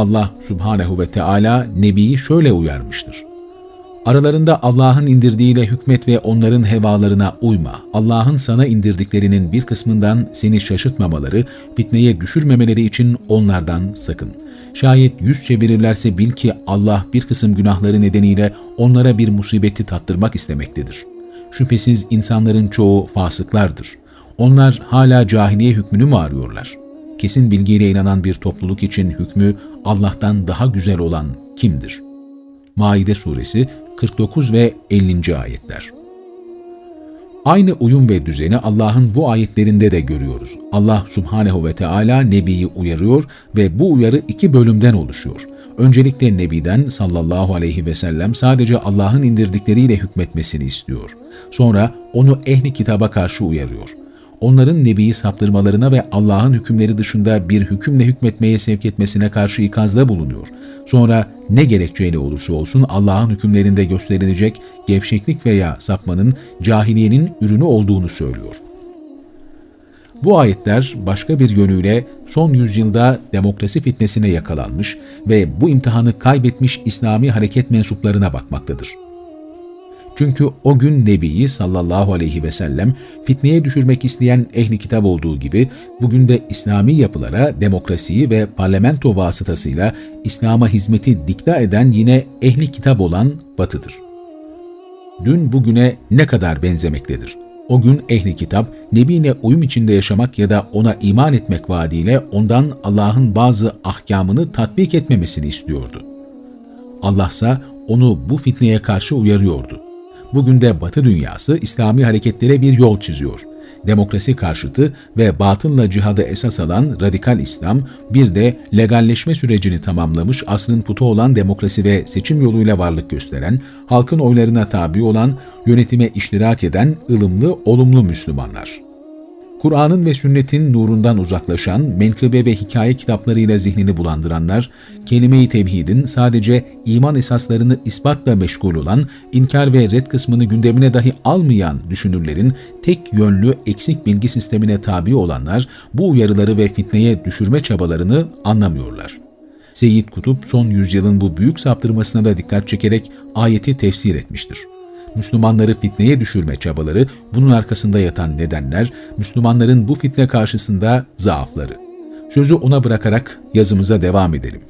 Allah subhanehu ve Teala Nebi'yi şöyle uyarmıştır. Aralarında Allah'ın indirdiğiyle hükmet ve onların hevalarına uyma. Allah'ın sana indirdiklerinin bir kısmından seni şaşırtmamaları, fitneye düşürmemeleri için onlardan sakın. Şayet yüz çevirirlerse bil ki Allah bir kısım günahları nedeniyle onlara bir musibeti tattırmak istemektedir. Şüphesiz insanların çoğu fasıklardır. Onlar hala cahiliye hükmünü mü arıyorlar? Kesin bilgiyle inanan bir topluluk için hükmü Allah'tan daha güzel olan kimdir? Maide Suresi 49 ve 50. ayetler. Aynı uyum ve düzeni Allah'ın bu ayetlerinde de görüyoruz. Allah subhanehu ve Teala Nebi'yi uyarıyor ve bu uyarı iki bölümden oluşuyor. Öncelikle Nebi'den sallallahu aleyhi ve sellem sadece Allah'ın indirdikleriyle hükmetmesini istiyor. Sonra onu ehli kitaba karşı uyarıyor. Onların Nebi'yi saptırmalarına ve Allah'ın hükümleri dışında bir hükümle hükmetmeye sevk etmesine karşı ikazda bulunuyor. Sonra ne gerekçeyle olursa olsun Allah'ın hükümlerinde gösterilecek gevşeklik veya sapmanın cahiliyenin ürünü olduğunu söylüyor. Bu ayetler başka bir yönüyle son yüzyılda demokrasi fitnesine yakalanmış ve bu imtihanı kaybetmiş İslami hareket mensuplarına bakmaktadır. Çünkü o gün Nebi'yi sallallahu aleyhi ve sellem fitneye düşürmek isteyen ehli kitap olduğu gibi bugün de İslami yapılara demokrasiyi ve parlamento vasıtasıyla İslam'a hizmeti dikta eden yine ehli kitap olan batıdır. Dün bugüne ne kadar benzemektedir? O gün ehli kitap, Nebi'ne uyum içinde yaşamak ya da ona iman etmek vaadiyle ondan Allah'ın bazı ahkamını tatbik etmemesini istiyordu. Allah ise onu bu fitneye karşı uyarıyordu. Bugün de Batı dünyası İslami hareketlere bir yol çiziyor. Demokrasi karşıtı ve batınla cihadı esas alan radikal İslam, bir de legalleşme sürecini tamamlamış asrın putu olan demokrasi ve seçim yoluyla varlık gösteren, halkın oylarına tabi olan, yönetime iştirak eden ılımlı, olumlu Müslümanlar. Kur'an'ın ve sünnetin nurundan uzaklaşan, menkıbe ve hikaye kitaplarıyla zihnini bulandıranlar, kelime-i tevhidin sadece iman esaslarını ispatla meşgul olan, inkar ve red kısmını gündemine dahi almayan düşünürlerin tek yönlü eksik bilgi sistemine tabi olanlar, bu uyarıları ve fitneye düşürme çabalarını anlamıyorlar. Seyyid Kutup son yüzyılın bu büyük saptırmasına da dikkat çekerek ayeti tefsir etmiştir. Müslümanları fitneye düşürme çabaları, bunun arkasında yatan nedenler, Müslümanların bu fitne karşısında zaafları. Sözü ona bırakarak yazımıza devam edelim.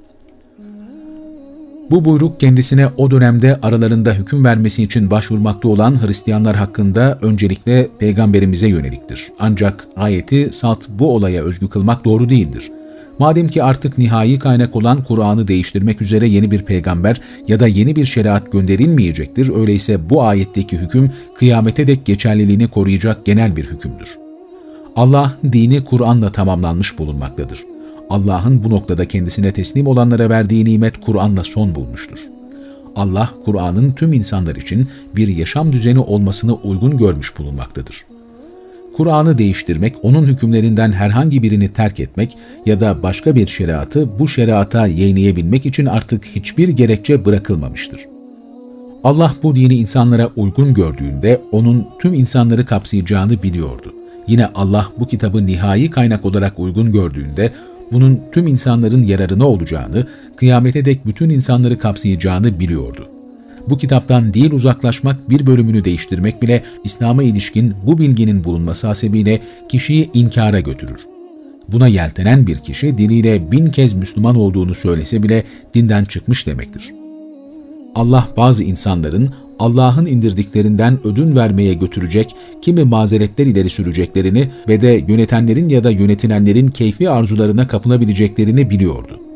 Bu buyruk kendisine o dönemde aralarında hüküm vermesi için başvurmakta olan Hristiyanlar hakkında öncelikle peygamberimize yöneliktir. Ancak ayeti salt bu olaya özgü kılmak doğru değildir. Madem ki artık nihai kaynak olan Kur'an'ı değiştirmek üzere yeni bir peygamber ya da yeni bir şeriat gönderilmeyecektir, öyleyse bu ayetteki hüküm kıyamete dek geçerliliğini koruyacak genel bir hükümdür. Allah dini Kur'an'la tamamlanmış bulunmaktadır. Allah'ın bu noktada kendisine teslim olanlara verdiği nimet Kur'an'la son bulmuştur. Allah, Kur'an'ın tüm insanlar için bir yaşam düzeni olmasını uygun görmüş bulunmaktadır. Kur'an'ı değiştirmek, onun hükümlerinden herhangi birini terk etmek ya da başka bir şeriatı bu şeriata yayınlayabilmek için artık hiçbir gerekçe bırakılmamıştır. Allah bu dini insanlara uygun gördüğünde onun tüm insanları kapsayacağını biliyordu. Yine Allah bu kitabı nihai kaynak olarak uygun gördüğünde bunun tüm insanların yararına olacağını, kıyamete dek bütün insanları kapsayacağını biliyordu. Bu kitaptan değil uzaklaşmak, bir bölümünü değiştirmek bile İslam'a ilişkin bu bilginin bulunması hasebiyle kişiyi inkara götürür. Buna yeltenen bir kişi diliyle bin kez Müslüman olduğunu söylese bile dinden çıkmış demektir. Allah bazı insanların Allah'ın indirdiklerinden ödün vermeye götürecek kimi mazeretler ileri süreceklerini ve de yönetenlerin ya da yönetilenlerin keyfi arzularına kapılabileceklerini biliyordu.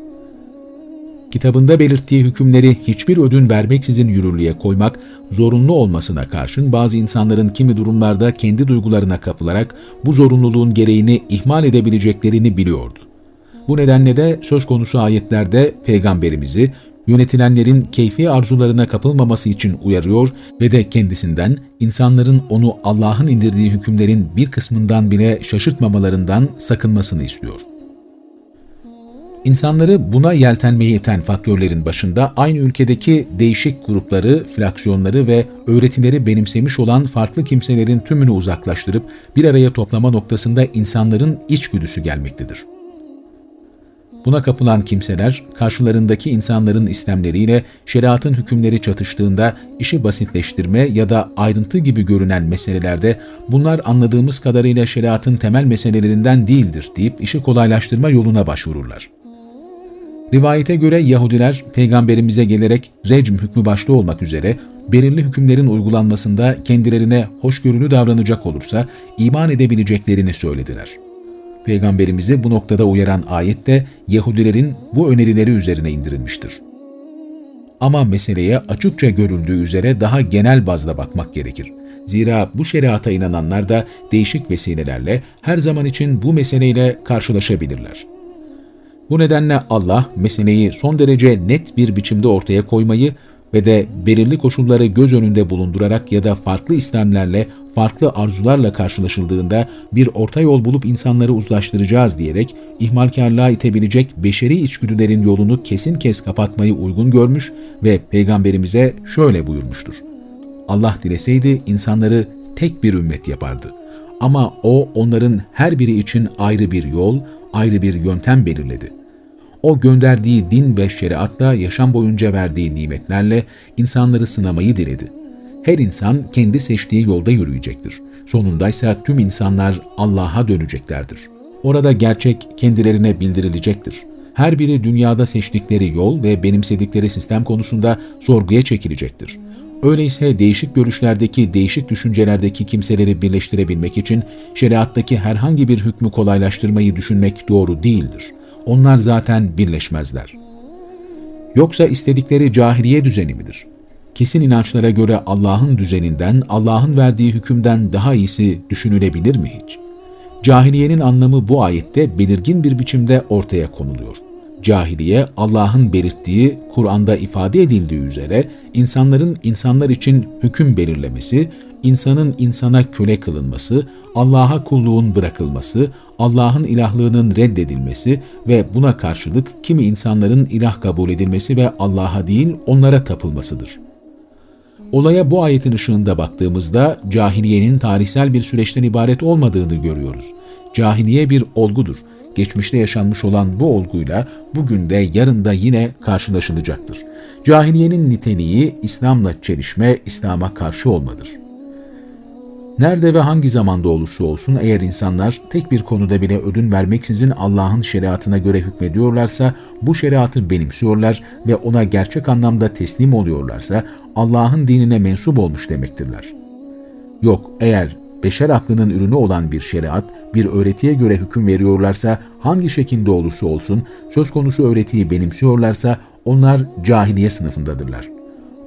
Kitabında belirttiği hükümleri hiçbir ödün vermeksizin yürürlüğe koymak zorunlu olmasına karşın bazı insanların kimi durumlarda kendi duygularına kapılarak bu zorunluluğun gereğini ihmal edebileceklerini biliyordu. Bu nedenle de söz konusu ayetlerde peygamberimizi yönetilenlerin keyfi arzularına kapılmaması için uyarıyor ve de kendisinden insanların onu Allah'ın indirdiği hükümlerin bir kısmından bile şaşırtmamalarından sakınmasını istiyor. İnsanları buna yeltenmeye iten faktörlerin başında aynı ülkedeki değişik grupları, fraksiyonları ve öğretileri benimsemiş olan farklı kimselerin tümünü uzaklaştırıp bir araya toplama noktasında insanların içgüdüsü gelmektedir. Buna kapılan kimseler karşılarındaki insanların istemleriyle şeriatın hükümleri çatıştığında işi basitleştirme ya da ayrıntı gibi görünen meselelerde bunlar anladığımız kadarıyla şeriatın temel meselelerinden değildir deyip işi kolaylaştırma yoluna başvururlar. Rivayete göre Yahudiler peygamberimize gelerek recm hükmü başta olmak üzere belirli hükümlerin uygulanmasında kendilerine hoşgörülü davranacak olursa iman edebileceklerini söylediler. Peygamberimizi bu noktada uyaran ayet de Yahudilerin bu önerileri üzerine indirilmiştir. Ama meseleye açıkça görüldüğü üzere daha genel bazda bakmak gerekir. Zira bu şeriata inananlar da değişik vesilelerle her zaman için bu meseleyle karşılaşabilirler. Bu nedenle Allah meseleyi son derece net bir biçimde ortaya koymayı ve de belirli koşulları göz önünde bulundurarak ya da farklı istemlerle, farklı arzularla karşılaşıldığında bir orta yol bulup insanları uzlaştıracağız diyerek ihmalkarlığa itebilecek beşeri içgüdülerin yolunu kesin kes kapatmayı uygun görmüş ve Peygamberimize şöyle buyurmuştur. Allah dileseydi insanları tek bir ümmet yapardı. Ama O onların her biri için ayrı bir yol, ayrı bir yöntem belirledi. O gönderdiği din ve şeriatla yaşam boyunca verdiği nimetlerle insanları sınamayı diledi. Her insan kendi seçtiği yolda yürüyecektir. Sonundaysa tüm insanlar Allah'a döneceklerdir. Orada gerçek kendilerine bildirilecektir. Her biri dünyada seçtikleri yol ve benimsedikleri sistem konusunda sorguya çekilecektir. Öyleyse değişik görüşlerdeki, değişik düşüncelerdeki kimseleri birleştirebilmek için şeriattaki herhangi bir hükmü kolaylaştırmayı düşünmek doğru değildir. Onlar zaten birleşmezler. Yoksa istedikleri cahiliye düzeni midir? Kesin inançlara göre Allah'ın düzeninden, Allah'ın verdiği hükümden daha iyisi düşünülebilir mi hiç? Cahiliyenin anlamı bu ayette belirgin bir biçimde ortaya konuluyor. Cahiliye, Allah'ın belirttiği, Kur'an'da ifade edildiği üzere insanların insanlar için hüküm belirlemesi, insanın insana köle kılınması, Allah'a kulluğun bırakılması, Allah'ın ilahlığının reddedilmesi ve buna karşılık kimi insanların ilah kabul edilmesi ve Allah'a değil onlara tapılmasıdır. Olaya bu ayetin ışığında baktığımızda cahiliyenin tarihsel bir süreçten ibaret olmadığını görüyoruz. Cahiliye bir olgudur. Geçmişte yaşanmış olan bu olguyla bugün de yarın da yine karşılaşılacaktır. Cahiliyenin niteliği İslam'la çelişme, İslam'a karşı olmadır. Nerede ve hangi zamanda olursa olsun eğer insanlar tek bir konuda bile ödün vermeksizin Allah'ın şeriatına göre hükmediyorlarsa, bu şeriatı benimsiyorlar ve ona gerçek anlamda teslim oluyorlarsa Allah'ın dinine mensup olmuş demektirler. Yok eğer beşer aklının ürünü olan bir şeriat, bir öğretiye göre hüküm veriyorlarsa, hangi şekilde olursa olsun, söz konusu öğretiyi benimsiyorlarsa, onlar cahiliye sınıfındadırlar.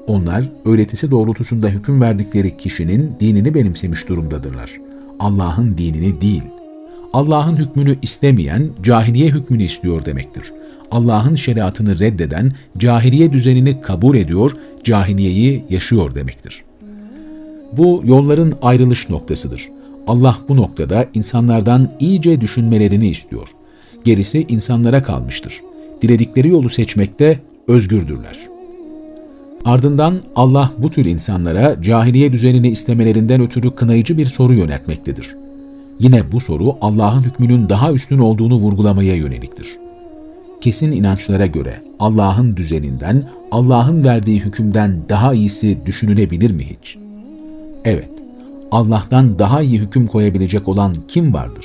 Onlar, öğretisi doğrultusunda hüküm verdikleri kişinin dinini benimsemiş durumdadırlar. Allah'ın dinini değil. Allah'ın hükmünü istemeyen, cahiliye hükmünü istiyor demektir. Allah'ın şeriatını reddeden, cahiliye düzenini kabul ediyor, cahiliyeyi yaşıyor demektir. Bu yolların ayrılış noktasıdır. Allah bu noktada insanlardan iyice düşünmelerini istiyor. Gerisi insanlara kalmıştır. Diledikleri yolu seçmekte özgürdürler. Ardından Allah bu tür insanlara cahiliye düzenini istemelerinden ötürü kınayıcı bir soru yöneltmektedir. Yine bu soru Allah'ın hükmünün daha üstün olduğunu vurgulamaya yöneliktir. Kesin inançlara göre Allah'ın düzeninden, Allah'ın verdiği hükümden daha iyisi düşünülebilir mi hiç? Evet, Allah'tan daha iyi hüküm koyabilecek olan kim vardır?